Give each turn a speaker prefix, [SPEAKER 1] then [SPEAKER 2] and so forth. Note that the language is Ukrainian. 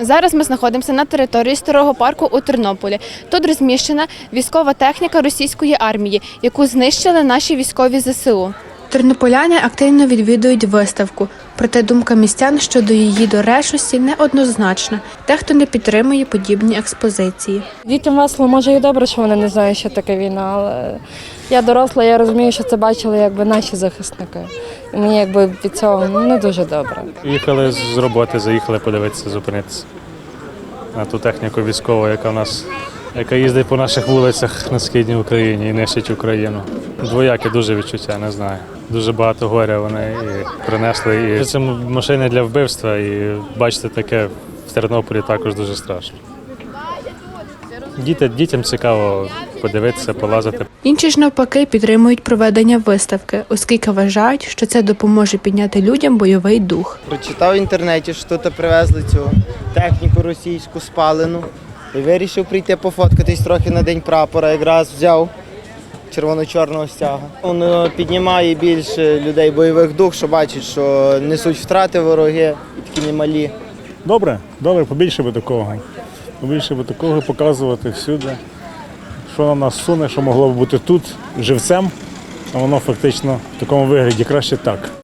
[SPEAKER 1] Зараз ми знаходимося на території старого парку у Тернополі. Тут розміщена військова техніка російської армії, яку знищили наші військові ЗСУ. Тернополяни активно відвідують виставку, проте думка містян щодо її дорешості неоднозначна. Дехто не підтримує подібні експозиції.
[SPEAKER 2] Дітям весело, може і добре, що вони не знають, що таке війна, але я доросла, я розумію, що це бачили якби наші захисники. Мені якби від цього ну, не дуже добре.
[SPEAKER 3] Їхали з роботи, заїхали подивитися, зупинитися на ту техніку військову, яка в нас яка їздить по наших вулицях на східній Україні і нищить Україну. Двояке дуже відчуття, не знаю. Дуже багато горя вони і принесли. І це машини для вбивства, і бачити таке в Тернополі також дуже страшно. Діти, дітям цікаво подивитися, полазити.
[SPEAKER 1] Інші ж навпаки підтримують проведення виставки, оскільки вважають, що це допоможе підняти людям бойовий дух.
[SPEAKER 4] Прочитав в інтернеті, що тут привезли цю техніку російську спалену. І вирішив прийти пофоткатись трохи на день прапора, якраз взяв червоно-чорного стяга. Воно піднімає більше людей бойових дух, що бачать, що несуть втрати вороги, і такі немалі.
[SPEAKER 5] Добре, добре, побільше би такого. Побільше би такого показувати всюди. Що на нас суне, що могло б бути тут живцем, а воно фактично в такому вигляді краще так.